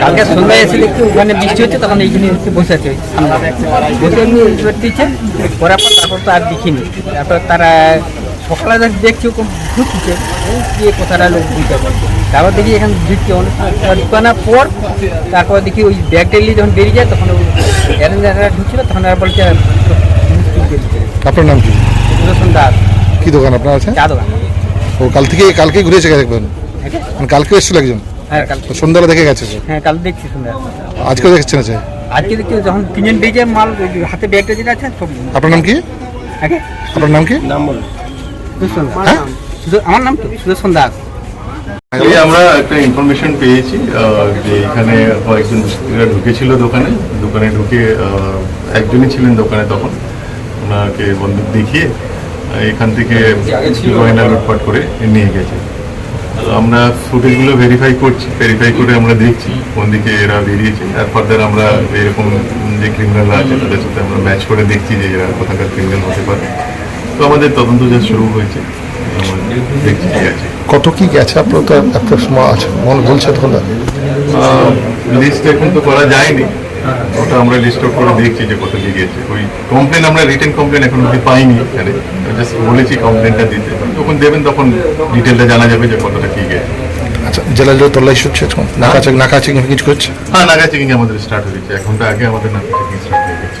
কালকে সন্ধ্যায় এসে দেখছি ওখানে বৃষ্টি হচ্ছে তখন এইখানে এসে বসে আছে। ওই। বসে এমনি করতেছে করার পর তারপর তো আর দেখিনি। তারপর তারা সকালে দেখ- দেখছি ওরকম ঢুকছে গিয়ে কোথাটা লোক বুঝতে পারছে। তারপর দেখি এখানে ঢুকছে অনেক ঢুকানোর পর তারপর দেখি ওই ব্যাগটা নিয়ে যখন বেরিয়ে যায় তখন এরকম জায়গাটা ঢুকছিল তখন আর বলছে আপনার নাম কি? সুদর্শন দাস। কি দোকান আপনার আছে? চা দোকান। ও কাল থেকে কালকেই ঘুরেছে দেখবেন হ্যাঁ মানে কালকে এসেছিল একজন? হ্যাঁ কাল তো সন্ধ্যাবেলা দেখে গেছে সে। হ্যাঁ কাল দেখছি সন্ধ্যা আজকেও দেখছেন আছে আজকে দেখছি যখন তিনজন বেরিয়ে মাল হাতে ব্যাগটা যেটা আছে সব আপনার নাম কি? আগে? আপনার নাম কি? সুদর্শন। দাস। হ্যাঁ? আমার নাম কি? সুদর্শন দাস। এই আমরা একটা ইনফরমেশন পেয়েছি আহ, যে এখানে কয়েকজন দুষ্কৃতীরা ঢুকেছিল দোকানে। দোকানে ঢুকে আহ, একজনই ছিলেন দোকানে তখন। ওনাকে বন্দুক দেখিয়ে আহ, এখান থেকে গয়না লুটপাট করে নিয়ে গেছে। তো আমরা ফুটেজগুলো ভেরিফাই করছি। ভেরিফাই করে আমরা দেখছি কোন দিকে এরা বেরিয়েছে। আর ফার্দার আমরা এরকম যে ক্রিমিনাল আছে তাদের সাথে আমরা ম্যাচ করে দেখছি যে এরা কোথাকার ক্রিমিনাল হতে পারে। তো আমাদের তদন্ত যা শুরু হয়েছে। দেখছি কি আছে। কত কি গেছে? আপনার তো একটা সময় আছে মনে বলছে তখন লিস্ট এখন তো করা যায়নি। ওটা আমরা লিস্ট আউট করে দেখছি যে কত কি গেছে। ওই কমপ্লেন আমরা রিটেন কমপ্লেন এখন অব্দি পাইনি এখানে। জাস্ট বলেছি কমপ্লেনটা দিতে। যখন দেবেন তখন ডিটেলটা জানা যাবে যে কতটা আচ্ছা জেলা জেলা তল্লাশি হচ্ছে এখন? নাকা চেক নাকা চেকিং কিছু করছে হ্যাঁ নাকা চেকিং আমাদের স্টার্ট হয়েছে। এক ঘণ্টা আগে আমাদের নাকা চেকিং স্টার্ট হয়ে গেছে।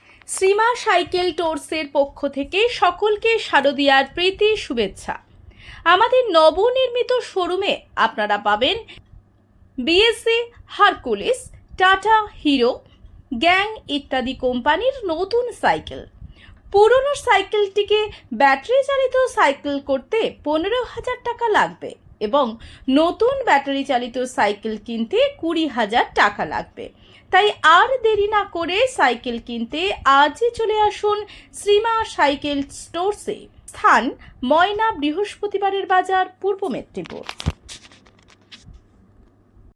শ্রীমা সাইকেল টোর্সের পক্ষ থেকে সকলকে শারদিয়ার প্রীতি, শুভেচ্ছা। আমাদের নবনির্মিত শোরুমে আপনারা পাবেন বিএসসি হারকুলিস, টাটা হিরো, গ্যাং ইত্যাদি কোম্পানির নতুন সাইকেল। পুরনো সাইকেলটিকে ব্যাটারি চালিত সাইকেল করতে পনেরো হাজার টাকা লাগবে। এবং নতুন ব্যাটারি চালিত সাইকেল কিনতে কুড়ি হাজার টাকা লাগবে। তাই আর দেরি না করে সাইকেল কিনতে আজই চলে আসুন শ্রীমা সাইকেল স্টোরসে। স্থান ময়না বৃহস্পতিবারের বাজার পূর্ব মেদিনীপুর।